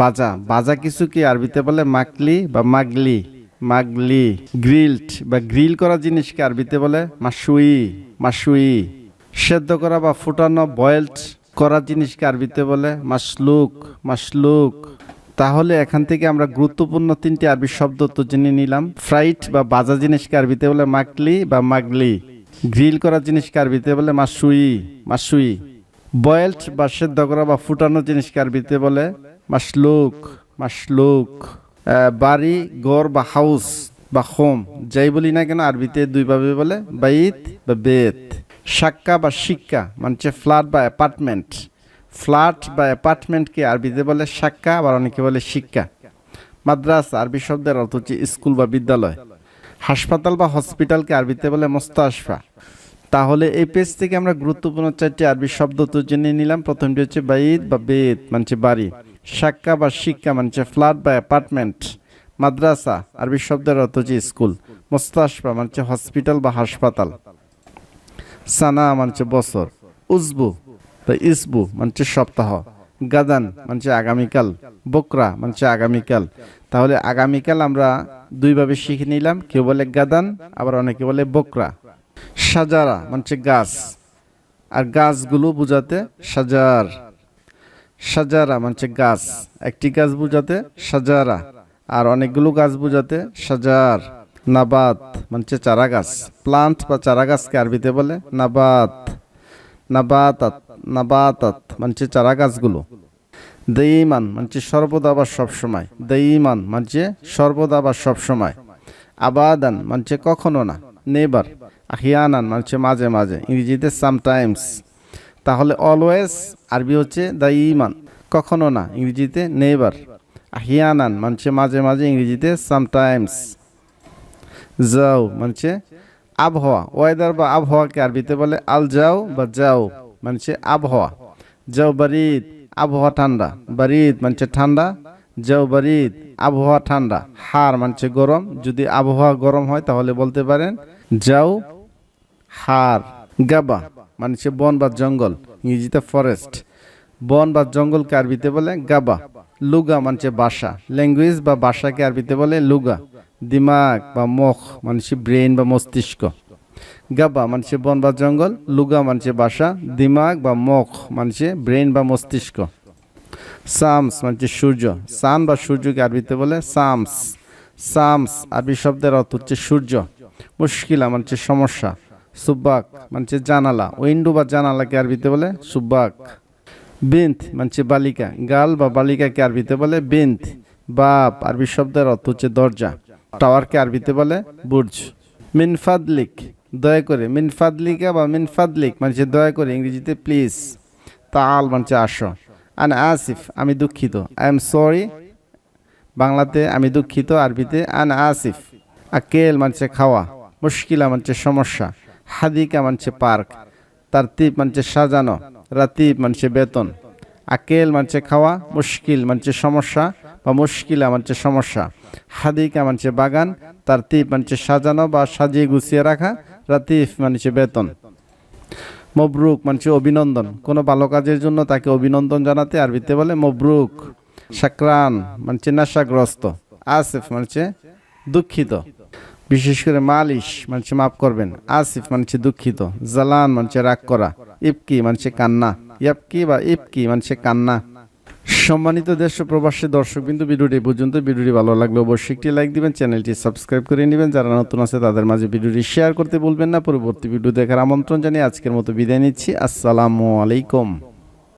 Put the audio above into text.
বাজা বাজা কিছু কি আরবিতে বলে মাকলি বা মাগলি? মাগলি। গ্রিলড বা গ্রিল করা জিনিসকে আরবিতে বলে? মাসুই মাসুই সেদ্ধ করা বা ফুটানো বয়েলড করা জিনিসকে আরবিতে বলে? মাসলুক মাসলুক। তাহলে এখান থেকে আমরা গুরুত্বপূর্ণ তিনটি আরবি শব্দ তো জেনে নিলাম। ফ্রাইড বা বাজা জিনিসকে আরবিতে বলে? মাকলি বা মাগলি। গ্রিল করা জিনিসকে আরবিতে বলে? মাসুই মাসুই বয়েলড বা সেদ্ধ করা বা ফুটানো জিনিসকে আরবিতে বলে? মাসলুক মাসলুক। বাড়ি, ঘর বা হাউস বা হোম, যাই বলি না কেন আরবিতে দুইভাবে বলে, বাইত বা বেত। সাক্কা বা শিক্ষা মানে ফ্ল্যাট বা অ্যাপার্টমেন্ট। ফ্ল্যাট বা অ্যাপার্টমেন্টকে আরবিতে বলে সাক্কা আবার অনেকে বলে শিক্ষা। মাদ্রাস, আরবি শব্দের অর্থ হচ্ছে স্কুল বা বিদ্যালয়। হাসপাতাল বা হসপিটালকে আরবিতে বলে মোস্তাশফা। তাহলে এই পেজ থেকে আমরা গুরুত্বপূর্ণ চারটি আরবি শব্দ তো জেনে নিলাম। প্রথমটি হচ্ছে বাইদ বা বেদ মানছে বাড়ি। সাক্কা বা শিক্ষা মানছে ফ্ল্যাট বা অ্যাপার্টমেন্ট। মাদ্রাসা, আরবি শব্দের অর্থ হচ্ছে স্কুল। মোস্তাশফা মানছে হসপিটাল বা হাসপাতাল। সানা মানছে বছর। উজবু, বা ইসবু মানছে সপ্তাহ। গাদান মানছে আগামীকাল। বকরা মানছে আগামীকাল। তাহলে আগামীকাল আমরা দুইভাবে শিখে নিলাম। কেউ বলে গাদান, আবার অনেকে বলে বকরা। সাজারা, মানছে গাছ। আর গাছগুলো বুঝাতে সাজার। সাজারা, মানছে গাছ। একটি গাছ বুঝাতে সাজারা। আর অনেকগুলো গাছ বুঝাতে সাজার। নাবাত, মানছে চারা গাছ প্লান্ট বা চারা গাছকে আরবিতে বলে নাবাত। নাবাতাত নাবাতাত, মানছে চারা গাছগুলো দইমান মানছে সর্বদা বা সবসময় দইমান মানছে সর্বদা বা সবসময় আবাদান, মানছে কখনো না। নেবার আহিয়ানান মানছে মাঝে মাঝে, ইংরেজিতে সামটাইমস তাহলে অলওয়েজ আরবি হচ্ছে দ্য ইমান কখনো না, ইংরেজিতে নেবার আহিয়ানান মানছে মাঝে মাঝে, ইংরেজিতে সামটাইমস যাও মানছে আবহাওয়া ওয়েদার বা আবহাওয়াকে আরবিতে বলে আল যাও বা যাও মানছে আবহাওয়া। যাও বারিদ, আবহাওয়া ঠান্ডা, বারিদ মানছে ঠান্ডা। যাও বারিদ, আবহাওয়া ঠান্ডা, হার মানছে গরম, যদি আবহাওয়া গরম হয় তাহলে বলতে পারেন যাও, হার, গাবা মানছে বন বা জঙ্গল, ইংরেজিতে ফরেস্ট বন বা জঙ্গলকে আরবিতে বলে গাবা, লুগা মানছে বাসা ল্যাঙ্গুয়েজ বা ভাষাকে আরবিতে বলে লুগা, দিমাগ বা মুখ মানছে ব্রেন বা মস্তিষ্ক, গাবা মানছে বন বা জঙ্গল, লুগা মানছে বাসা, দিমাগ বা মুখ মানছে ব্রেন বা মস্তিষ্ক, সামস মানছে সূর্য, সান বা সূর্যকে আরবিতে বলে সামস সামস, আরবি শব্দের অর্থ হচ্ছে সূর্য মুশকিলা মানছে সমস্যা। সুব্বাক মানছে জানালা। উইন্ডো বা জানালাকে আরবিতে বলে সুব্বাক। বিন্ত মানছে বালিকা। গাল বা বালিকাকে আরবিতে বলে বিন্ত বাপ, আরবি শব্দের অর্থ হচ্ছে দরজা। টাওয়ারকে আরবিতে বলে বুর্জ। মিনফাদলিক দয়া করে। মিনফাদলিকা বা মিনফাদলিক মানছে দয়া করে, ইংরেজিতে প্লিজ। তাল মানছে আসো। আন আসিফ, আমি দুঃখিত। I am sorry. বাংলাতে আমি দুঃখিত, আরবিতে আন আসিফ। আকেল মানছে খাওয়া, মুশকিলা মানছে সমস্যা, হাদিকা মানছে পার্ক, তারতিব মানছে সাজানো, রাতিব মানছে বেতন। আকেল মানছে খাওয়া, মুশকিল মানছে সমস্যা বা মুশকিলা মানছে সমস্যা। হাদিকা মানছে বাগান, তারতিব মানছে সাজানো বা সাজিয়ে গুছিয়ে রাখা রাতিফ মানছে বেতন। মবরুক মানছে অভিনন্দন। কোনো ভালো কাজের জন্য তাকে অভিনন্দন জানাতে আরবিতে বলে মবরুক। সাকরান মানছে নেশাগ্রস্ত। আসিফ মানছে দুঃখিত। বিশেষ করে মালিশ মানছে মাফ করবেন, আসিফ মানছে দুঃখিত জালান মানছে রাগ করা ইপকি মানছে কান্না ইয়াপকি বা ইপকি মানছে কান্না। সম্মানিত দেশ ও প্রবাসী দর্শক বিন্দু ভিডিওটি পর্যন্ত, ভিডিওটি ভালো লাগলে অবশ্যই একটি লাইক দিবেন, চ্যানেলটি সাবস্ক্রাইব করে নেবেন, যারা নতুন আছে তাদের মাঝে ভিডিওটি শেয়ার করতে বলবেন না। পরবর্তী ভিডিও দেখার আমন্ত্রণ জানিয়ে আজকের মতো বিদায় নিচ্ছি। আসসালামু আলাইকুম।